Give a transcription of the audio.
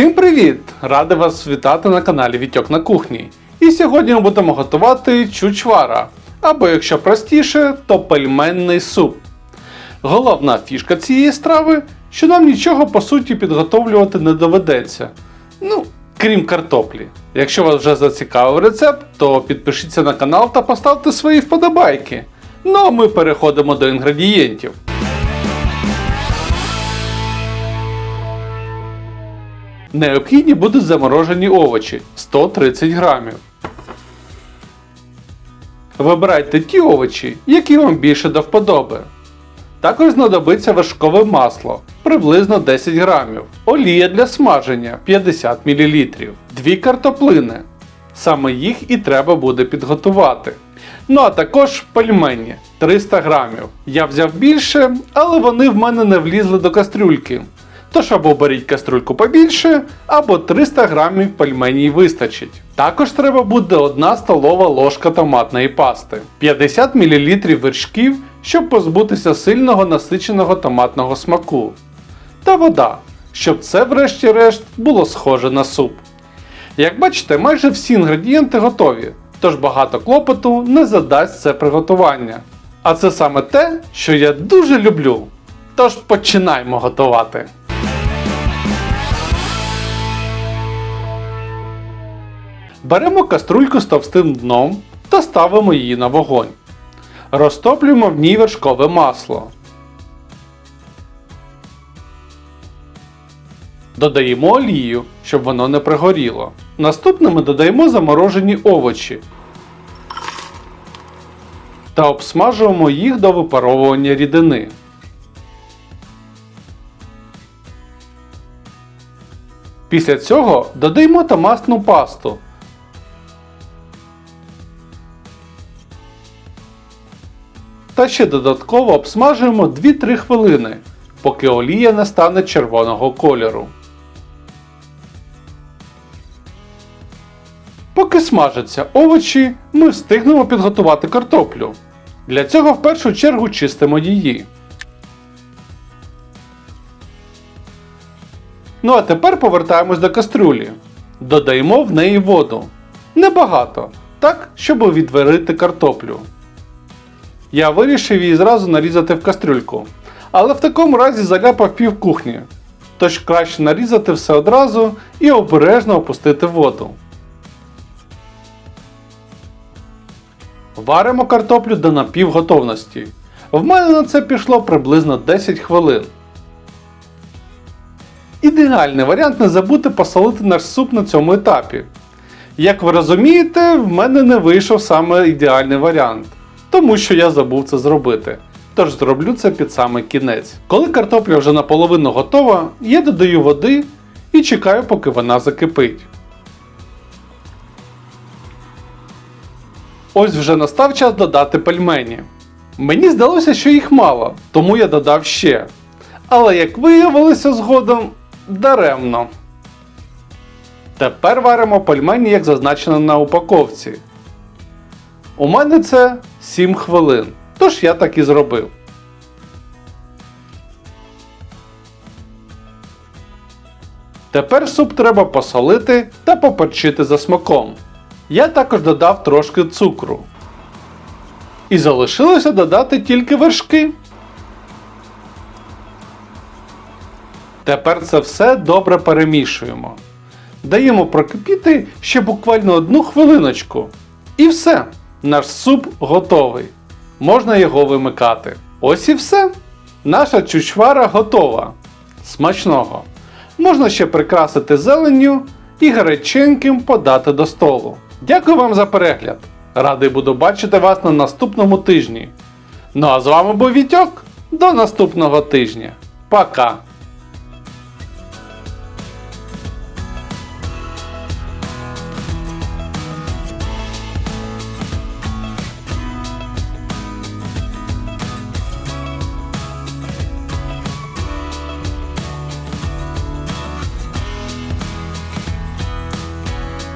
Всім привіт! Радий вас вітати на каналі Вітьок на кухні. І сьогодні ми будемо готувати чучвара, або якщо простіше, то пельменний суп. Головна фішка цієї страви, що нам нічого по суті підготовлювати не доведеться. Ну, крім картоплі. Якщо вас вже зацікавив рецепт, то підпишіться на канал та поставте свої вподобайки. Ну а ми переходимо до інгредієнтів. Необхідні будуть заморожені овочі 130 грамів. Вибирайте ті овочі, які вам більше до вподоби. Також знадобиться вершкове масло приблизно 10 грамів, олія для смаження 50 мл, дві картоплини. Саме їх і треба буде підготувати. Ну а також пельмені 300 грамів. Я взяв більше, але вони в мене не влізли до кастрюльки. Тож або беріть кастрюльку побільше, або 300 грамів пельменій вистачить. Також треба буде 1 столова ложка томатної пасти, 50 мл вершків, щоб позбутися сильного насиченого томатного смаку. Та вода, щоб це, врешті-решт, було схоже на суп. Як бачите, майже всі інгредієнти готові, тож багато клопоту не задасть це приготування. А це саме те, що я дуже люблю. Тож починаємо готувати. Беремо каструльку з товстим дном та ставимо її на вогонь. Розтоплюємо в ній вершкове масло. Додаємо олію, щоб воно не пригоріло. Наступними додаємо заморожені овочі та обсмажуємо їх до випаровування рідини. Після цього додаємо томатну пасту. Та ще додатково обсмажуємо 2-3 хвилини, поки олія не стане червоного кольору. Поки смажаться овочі, ми встигнемо підготувати картоплю. Для цього в першу чергу чистимо її. Ну а тепер повертаємось до кастрюлі. Додаємо в неї воду. Небагато, так, щоб відварити картоплю. Я вирішив її зразу нарізати в кастрюльку. Але в такому разі заляпав пів кухні. Тож краще нарізати все одразу і обережно опустити воду. Варимо картоплю до напівготовності. В мене на це пішло приблизно 10 хвилин. Ідеальний варіант не забути посолити наш суп на цьому етапі. Як ви розумієте, в мене не вийшов саме ідеальний варіант, тому що я забув це зробити. Тож зроблю це під самий кінець. Коли картопля вже наполовину готова, я додаю води і чекаю, поки вона закипить. Ось вже настав час додати пельмені. Мені здалося, що їх мало, тому я додав ще. Але як виявилося згодом, даремно. Тепер варимо пельмені, як зазначено на упаковці. У мене це 7 хвилин, тож я так і зробив. Тепер суп треба посолити та поперчити за смаком. Я також додав трошки цукру. І залишилося додати тільки вершки. Тепер це все добре перемішуємо. Даємо прокипіти ще буквально одну хвилиночку. І все, наш суп готовий. Можна його вимикати. Ось і все. Наша чучвара готова. Смачного! Можна ще прикрасити зеленню і гаряченьким подати до столу. Дякую вам за перегляд! Радий буду бачити вас на наступному тижні. Ну а з вами був Вітьок. До наступного тижня. Пока!